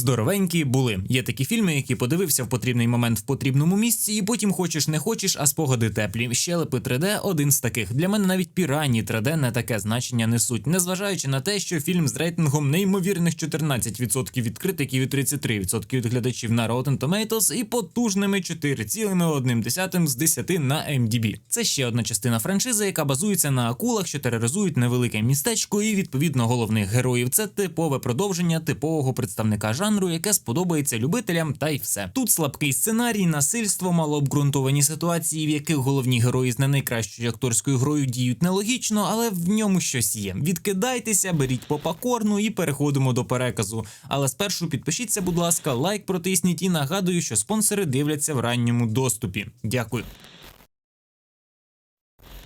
здоровенькі були. Є такі фільми, які подивився в потрібний момент в потрібному місці, і потім хочеш не хочеш, а спогади теплі. Щелепи 3D – один з таких. Для мене навіть пірані 3D не таке значення несуть, незважаючи на те, що фільм з рейтингом неймовірних 14% від критиків і 33% від глядачів на Rotten Tomatoes і потужними 4,1 з 10 на MDB. Це ще одна частина франшизи, яка базується на акулах, що тероризують невелике містечко, і відповідно головних героїв. Це типове продовження типового представника жанру, яке сподобається любителям, та й все. Тут слабкий сценарій, насильство, малообґрунтовані ситуації, в яких головні герої з не найкращою акторською грою діють нелогічно, але в ньому щось є. Відкидайтеся, беріть попакорну і переходимо до переказу. Але спершу підпишіться, будь ласка, лайк протисніть і нагадую, що спонсори дивляться в ранньому доступі. Дякую.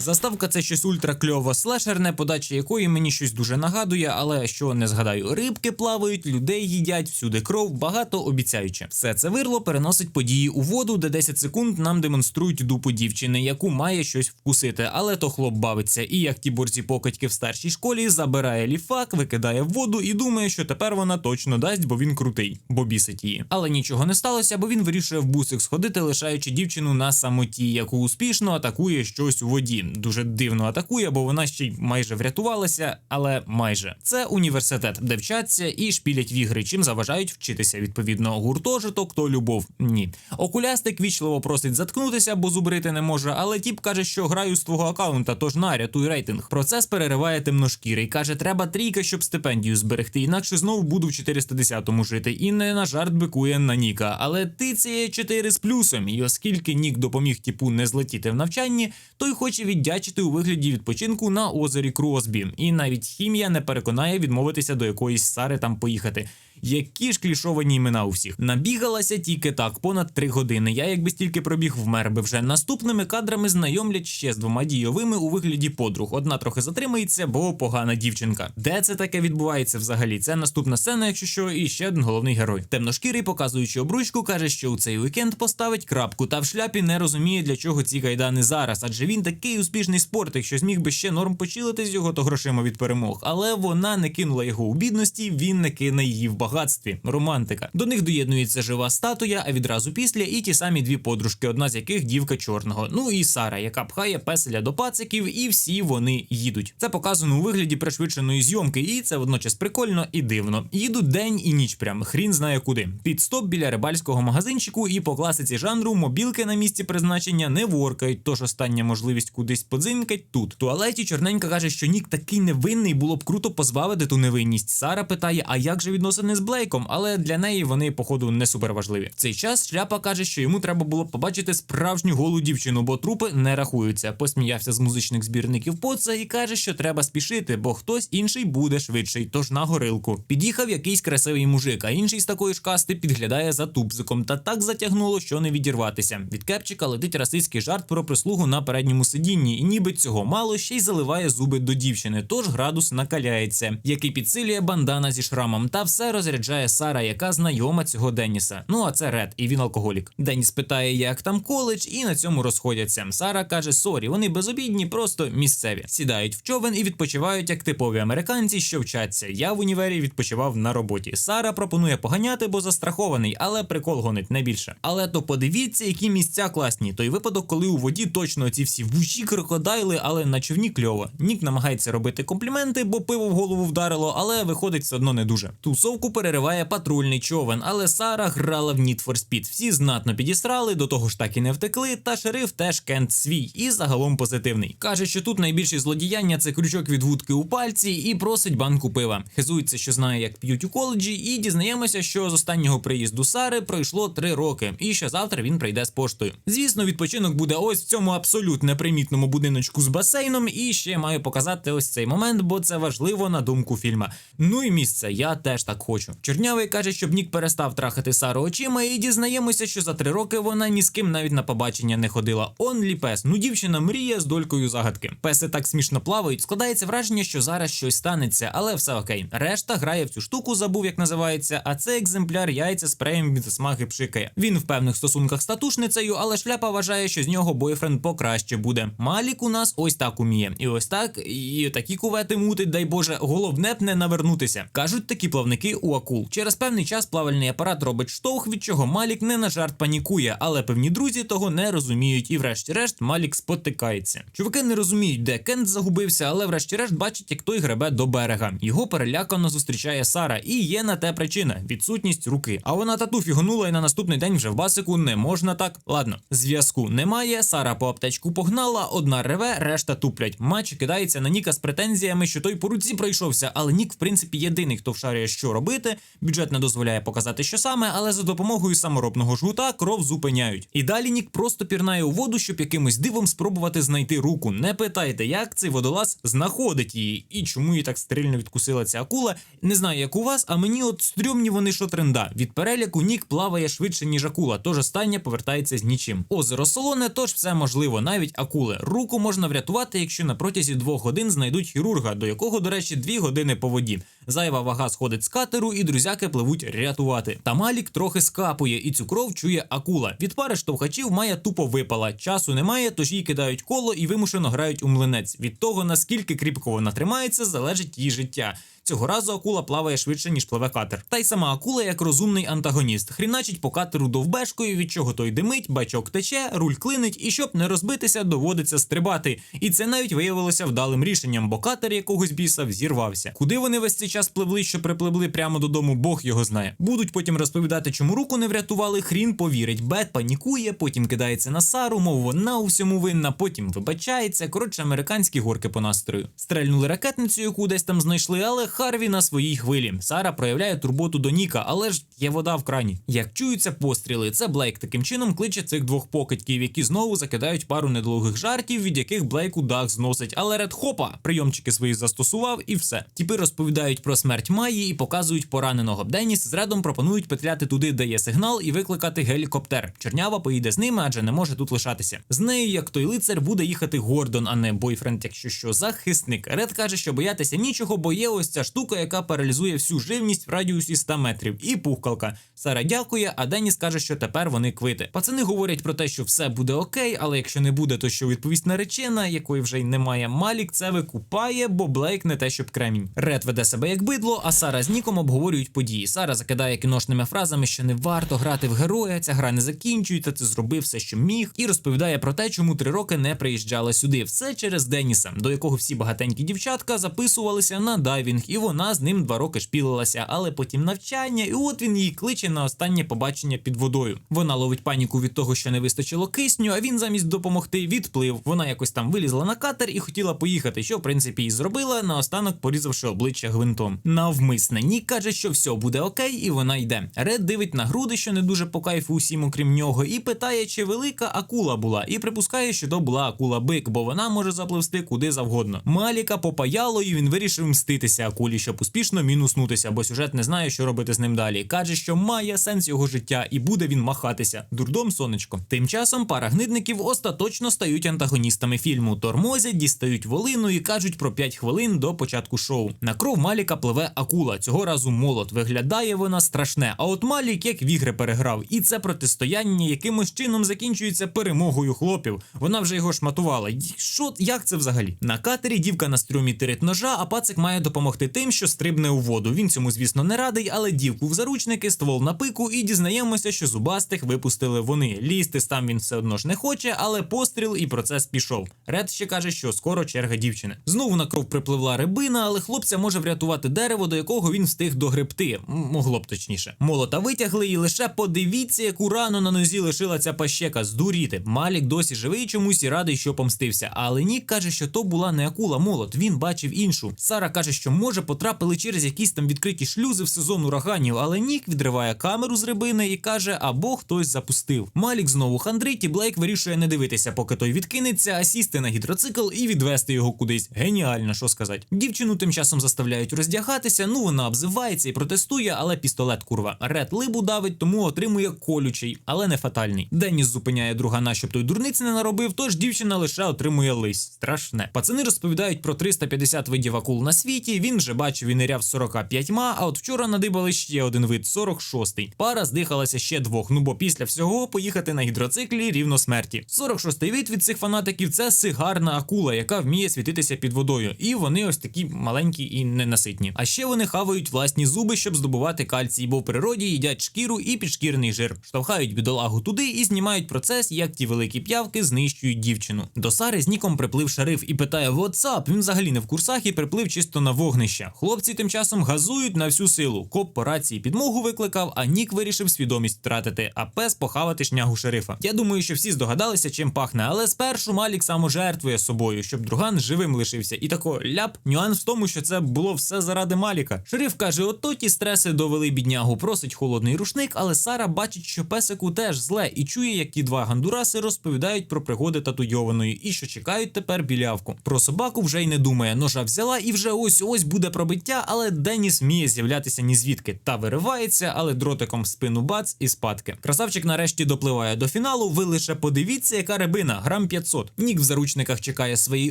Заставка це щось ультракльово слешерне, подача якої мені щось дуже нагадує, але що не згадаю, рибки плавають, людей їдять, всюди кров, багато обіцяюче. Все це вирло переносить події у воду, де 10 секунд нам демонструють дупу дівчини, яку має щось вкусити, але то хлоп бавиться. І як ті борці покатьки в старшій школі забирає ліфак, викидає в воду і думає, що тепер вона точно дасть, бо він крутий, бо бісить її. Але нічого не сталося, бо він вирішує в бусик сходити, лишаючи дівчину на самоті, яку успішно атакує щось у воді. Дуже дивно атакує, бо вона ще й майже врятувалася, але майже це університет, де вчаться і шпілять в ігри, чим заважають вчитися. Відповідно, гуртожиток то любов. Ні. Окулястик вічливо просить заткнутися, бо зубрити не може. Але тіп каже, що граю з твого аккаунта, тож на рятуй рейтинг. Процес перериває темношкірий. каже, треба трійка, щоб стипендію зберегти, інакше знову буду в 410-му жити. І не на жарт бикує на Ніка. Але ти це 4 з плюсом. І оскільки Нік допоміг типу не злетіти в навчанні, той хоче віддячити у вигляді відпочинку на озері Кросбі. І навіть хімія не переконає відмовитися до якоїсь сари там поїхати. Які ж клішовані імена у всіх набігалася тільки так, понад три години. Я якби стільки пробіг вмер би вже наступними кадрами знайомлять ще з двома дійовими у вигляді подруг. Одна трохи затримається, бо погана дівчинка. Де це таке відбувається взагалі? Це наступна сцена, якщо що, і ще один головний герой. Темношкірий, показуючи обручку, каже, що у цей вікенд поставить крапку, та в шляпі не розуміє, для чого ці кайдани зараз, адже він такий успішний спортик, що зміг би ще норм почилити з його то грошима від перемог. Але вона не кинула його у бідності, він не кине її в багатстві. Романтика. До них доєднується жива статуя, а відразу після і ті самі дві подружки, одна з яких дівка чорного. Ну і Сара, яка пхає песеля до пациків, і всі вони їдуть. Це показано у вигляді пришвидшеної зйомки, і це водночас прикольно і дивно. Їдуть день і ніч, прям хрін знає куди. Підстоп біля рибальського магазинчику, і по класиці жанру мобілки на місці призначення не воркають, тож остання можливість кудись подзинькать тут. Туалеті чорненька каже, що Нік такий невинний, було б круто позбавити ту невинність. Сара питає, а як же відносини з Блейком? Але для неї вони, походу, не суперважливі. В цей час шляпа каже, що йому треба було побачити справжню голу дівчину, бо трупи не рахуються. Посміявся з музичних збірників поца і каже, що треба спішити, бо хтось інший буде швидший, тож на горилку. Під'їхав якийсь красивий мужик, а інший з такої ж касти підглядає за тупзиком, та так затягнуло, що не відірватися. Від кепчика летить расистський жарт про прислугу на передньому сидінні, і ніби цього мало ще й заливає зуби до дівчини, тож градус накаляється, який підсилює бандана зі шрамом, та все розряджає Сара, яка знайома цього Деніса. Ну а це Ред, і він алкоголік. Деніс питає, як там коледж, і на цьому розходяться. Сара каже: Сорі, вони безобідні, просто місцеві. Сідають в човен і відпочивають як типові американці, що вчаться. Я в універі відпочивав на роботі. Сара пропонує поганяти, бо застрахований, але прикол гонить не більше. Але то подивіться, які місця класні. Той випадок, коли у воді точно ці всі вужі крокодайли, але на човні кльово. Нік намагається робити компліменти, бо пиво в голову вдарило, але виходить все одно не дуже. Тусовку перериває патрульний човен, але Сара грала в Need for Speed. Всі знатно підісрали, до того ж так і не втекли. Та шериф теж кент свій і загалом позитивний. Каже, що тут найбільше злодіяння це крючок від вудки у пальці і просить банку пива. Хизується, що знає, як п'ють у коледжі, і дізнаємося, що з останнього приїзду Сари пройшло три роки, і що завтра він прийде з поштою. Звісно, відпочинок буде ось в цьому абсолютно непримітному будиночку з басейном. І ще маю показати ось цей момент, бо це важливо на думку фільма. Ну і місце, я теж так хочу. Чорнявий каже, щоб Нік перестав трахати Сару очима, і дізнаємося, що за три роки вона ні з ким навіть на побачення не ходила. Онлі пес. Ну дівчина мріє з долькою загадки. Песи так смішно плавають. Складається враження, що зараз щось станеться, але все окей. Решта грає в цю штуку, забув, як називається. А це екземпляр яйця спреєм від засмаги пшикає. Він в певних стосунках з татушницею, але шляпа вважає, що з нього бойфренд покраще буде. Малік у нас ось так уміє. І ось так, і такі кувети мутить, дай Боже, головне б не навернутися. Кажуть такі плавники у акул. Через певний час плавальний апарат робить штовх, від чого Малік не на жарт панікує, але певні друзі того не розуміють, і врешті-решт Малік спотикається. Чуваки не розуміють, де Кент загубився, але врешті-решт бачать, як той гребе до берега. Його перелякано зустрічає Сара, і є на те причина відсутність руки. А вона тату фігонула, і на наступний день вже в басику не можна так. Ладно, зв'язку немає. Сара по аптечку погнала, одна реве, решта туплять. Матч кидається на Ніка з претензіями, що той по руці пройшовся. Але Нік, в принципі, єдиний, хто вшарює, що робити. Бюджет не дозволяє показати, що саме, але за допомогою саморобного жгута кров зупиняють. І далі Нік просто пірнає у воду, щоб якимось дивом спробувати знайти руку. Не питайте, як цей водолаз знаходить її і чому її так стрільно відкусила ця акула. Не знаю, як у вас, а мені от стрьомні вони що тренда. Від переляку Нік плаває швидше, ніж акула, тож остання повертається з нічим. Озеро солоне, тож все можливо, навіть акули. Руку можна врятувати, якщо на протязі двох годин знайдуть хірурга, до якого, до речі, дві години по воді. Зайва вага сходить з катеру, і друзяки пливуть рятувати. Та Малік трохи скапує, і цю кров чує акула. Від пари штовхачів має тупо випала. Часу немає, тож їй кидають коло і вимушено грають у млинець. Від того наскільки кріпко вона тримається, залежить її життя. Цього разу акула плаває швидше, ніж пливе катер. Та й сама акула як розумний антагоніст. Хріначить по катеру довбешкою, від чого той димить, бачок тече, руль клинить, і щоб не розбитися, доводиться стрибати. І це навіть виявилося вдалим рішенням, бо катер якогось біса взірвався. Куди вони весь цей час пливли, що припливли прямо додому, Бог його знає. Будуть потім розповідати, чому руку не врятували. Хрін повірить. Бет панікує, потім кидається на Сару, мов вона у всьому винна, потім вибачається. Коротше, американські горки по настрою. Стрельнули ракетницю, яку десь там знайшли, але Харві на своїй хвилі. Сара проявляє турботу до Ніка, але ж є вода в крані. Як чуються постріли, це Блейк таким чином кличе цих двох покидьків, які знову закидають пару недолугих жартів, від яких Блейку дах зносить. Але Ред Хопа прийомчики свої застосував і все. Тіпи розповідають про смерть Майї і показують пораненого. Деніс з Редом пропонують петляти туди, де є сигнал, і викликати гелікоптер. Чернява поїде з ними, адже не може тут лишатися. З нею, як той лицар, буде їхати Гордон, а не бойфренд, якщо що, захисник. Ред каже, що боятися нічого, бо є ось ця штука, яка паралізує всю живність в радіусі 100 метрів. І пухкалка. Сара дякує, а Деніс каже, що тепер вони квити. Пацани говорять про те, що все буде окей, але якщо не буде, то що відповість наречена, якої вже й немає. Малік це викупає, бо Блейк не те, щоб кремінь. Ред веде себе як бидло, а Сара з Ніком обговорюють події. Сара закидає кіношними фразами, що не варто грати в героя, ця гра не закінчується, ти зробив все, що міг, і розповідає про те, чому три роки не приїжджала сюди. Все через Деніса, до якого всі багатенькі дівчатка записувалися на дайвінг, і вона з ним два роки шпілилася, але потім навчання, і от він її кличе на останнє побачення під водою. Вона ловить паніку від того, що не вистачило кисню, а він замість допомогти відплив. Вона якось там вилізла на катер і хотіла поїхати, що в принципі і зробила, наостанок порізавши обличчя гвинтом. Навмисне Нік каже, що все буде окей, і вона йде. Ред дивить на груди, що не дуже по кайфу усім, окрім нього, і питає, чи велика акула була, і припускає, що то була акула бик, бо вона може запливсти куди завгодно. Маліка попаяло, і він вирішив мститися акулі, щоб успішно мінуснутися, бо сюжет не знає, що робити з ним далі. Каже, що має сенс його життя, і буде він махатися. Дурдом сонечко. Тим часом пара гнидників остаточно стають антагоністами фільму. Тормозять, дістають волину і кажуть про 5 хвилин до початку шоу. На кров Маліка пливе акула. Цього разу молот. Виглядає вона страшне. А от Малік як в ігри переграв, і це протистояння якимось чином закінчується перемогою хлопів. Вона вже його шматувала. Що як це взагалі? На катері дівка на струмі тирить ножа, а пацик має допомогти тим, що стрибне у воду. Він цьому, звісно, не радий, але дівку в заручники, ствол на пику, і дізнаємося, що зубастих випустили вони. Лізти сам він все одно ж не хоче, але постріл і процес пішов. Ред ще каже, що скоро черга дівчини. Знову на кров припливла рибина, але хлопця може врятувати дерево, до якого він встиг догребти. Могло б точніше. Молота витягли, і лише подивіться, яку рану на нозі лишила ця пащека. Здуріти. Малік досі живий чомусь і радий, що помстився. Але Нік каже, що то була не акула молот. Він бачив іншу. Сара каже, що може потрапили через якісь там відкриті шлюзи в сезон ураганів, але Нік відриває камеру з рибини і каже, або хтось запустив. Малік знову хандрить, і Блейк вирішує не дивитися, поки той відкинеться, а сісти на гідроцикл і відвести його кудись. Геніально, що сказати. Дівчину тим часом заставляють роздягатися. Ну вона обзивається і протестує, але пістолет курва. Ред либу давить, тому отримує колючий, але не фатальний. Деніс зупиняє другана, щоб той дурниць не наробив. Тож дівчина лише отримує лись. Страшне. Пацани розповідають про 350 видів акул на світі. Він вже бачив і ниряв з 45, а от вчора надибали ще один вид 46-й. Пара здихалася ще двох. Ну бо після всього поїхати на гідроциклі рівно смерті. 46-й вид від цих фанатиків це сигарна акула, яка вміє світитися під водою. І вони ось такі маленькі і ненаситні. Апетитні. А ще вони хавають власні зуби, щоб здобувати кальцій, бо в природі їдять шкіру і підшкірний жир, штовхають бідолагу туди і знімають процес, як ті великі п'явки знищують дівчину. До Сари з ніком приплив шериф і питає: «Вотсап?» Він взагалі не в курсах і приплив чисто на вогнище. Хлопці тим часом газують на всю силу. Коп по рації підмогу викликав, а Нік вирішив свідомість втратити, а пес похавати шнягу шерифа. Я думаю, що всі здогадалися, чим пахне, але спершу Малік саможертвує собою, щоб друган живим лишився. І тако ляп. Нюанс в тому, що це було все заради Маліка. Шериф каже: ото ті стреси довели біднягу, просить холодний рушник, але Сара бачить, що песику теж зле, і чує, як ті два гандураси розповідають про пригоди татуйованої і що чекають тепер білявку. Про собаку вже й не думає. Ножа взяла і вже ось ось буде пробиття, але Деніс вміє з'являтися ні звідки та виривається, але дротиком в спину бац і спадки. Красавчик нарешті допливає до фіналу. Ви лише подивіться, яка рибина, грам 500. Нік в заручниках чекає своєї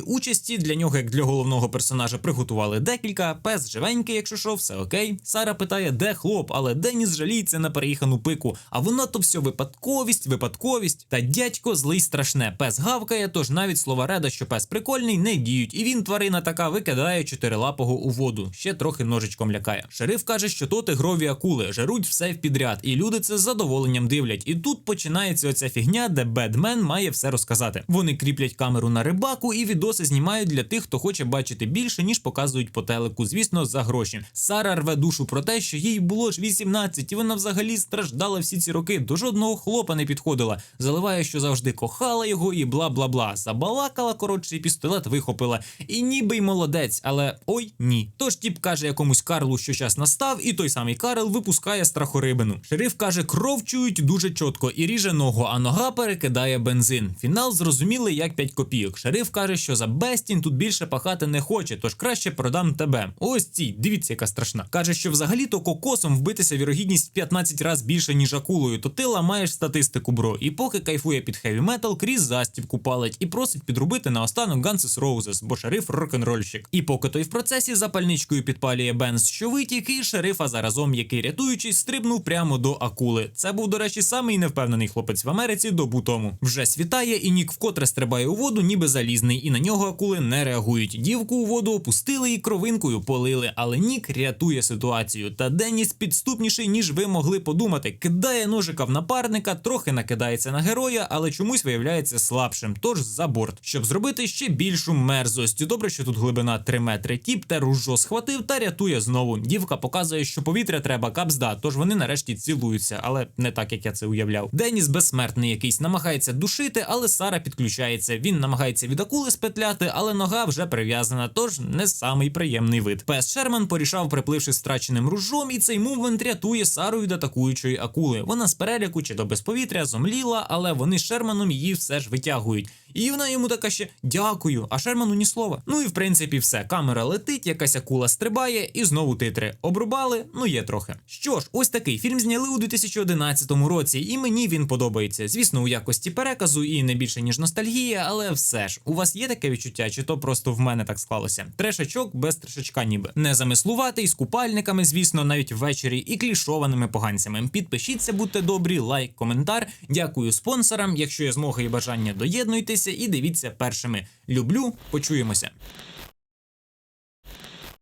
участі. Для нього, як для головного персонажа, приготували декілька. Пес живенький, якщо що, все окей. Сара питає, де хлоп, але Деніс жаліється на переїхану пику. А воно то все випадковість, випадковість. Та дядько злий страшне. Пес гавкає, тож навіть слова Реда, що пес прикольний, не діють. І він, тварина така, викидає чотирилапого у воду. Ще трохи ножичком лякає. Шериф каже, що то тигрові акули жеруть все в підряд, і люди це з задоволенням дивлять. І тут починається оця фігня, де Бедмен має все розказати. Вони кріплять камеру на рибаку і відоси знімають для тих, хто хоче бачити більше, ніж показують по телеку. Звісно, за гроші. Сара рве душу про те, що їй було ж 18, і вона взагалі страждала всі ці роки. До жодного хлопа не підходила. Заливає, що завжди кохала його, і бла бла бла. Забалакала коротше, і пістолет вихопила. І ніби й молодець, але ой ні. Тож тіп каже якомусь Карлу, що час настав, і той самий Карл випускає страхорибину. Шериф каже, кров чують дуже чітко і ріже ногу, а нога перекидає бензин. Фінал зрозумілий як 5 копійок. Шериф каже, що за Бестін тут більше пахати не хоче, тож краще продам тебе. Ось ці, дивіться, яка страшна. Каже, що взагалі-то кокосом вбитися вірогідність в 15 разів більше, ніж акулою, то ти ламаєш статистику, бро. І поки кайфує під хеві метал, крізь застібку палить і просить підробити наостанок Guns N' Roses, бо шериф рок-н-рольщик. І поки той в процесі запальничкою підпалює Бенз, що витік, і шерифа заразом, який рятуючись, стрибнув прямо до акули. Це був, до речі, самий невпевнений хлопець в Америці добу тому. Вже світає, і Нік вкотре стрибає у воду, ніби залізний, і на нього акули не реагують. Дівку у воду опустили і кровинкою полили, але Нік рятує ситуацію. Та Деніс підступніший, ніж ви могли подумати. Кидає ножика в напарника, трохи накидається на героя, але чомусь виявляється слабшим. Тож за борт, щоб зробити ще більшу мерзость. Добре, що тут глибина 3 метри. Тіп те ружо схватив та рятує знову. Дівка показує, що повітря треба капзда, тож вони нарешті цілуються, але не так, як я це уявляв. Деніс безсмертний якийсь намагається душити, але Сара підключається. Він намагається від акули спетляти, але нога вже прив'язана, тож не самий приємний вид. Пес Шерман порішав, припливши страченим ружом, і цей мувмент рятує Сару від атакуючої акули. Вона з переляку чи до безповітря зомліла, але вони з Шерманом її все ж витягують. І вона йому така ще дякую, а Шерману ні слова. Ну і в принципі все. Камера летить, якась акула стрибає, і знову титри. Обрубали, ну є трохи. Що ж, ось такий фільм зняли у 2011 році, і мені він подобається. Звісно, у якості переказу і не більше ніж ностальгія, але все ж, у вас є таке відчуття, чи то просто в мене так склалося? Трешачок без трешачка, ніби не замислуватий, з купальниками, звісно, навіть ввечері, і клішованими поганцями. Підпишіться, будьте добрі, лайк, коментар. Дякую спонсорам. Якщо є змога і бажання, доєднуйтеся і дивіться першими. Люблю, почуємося.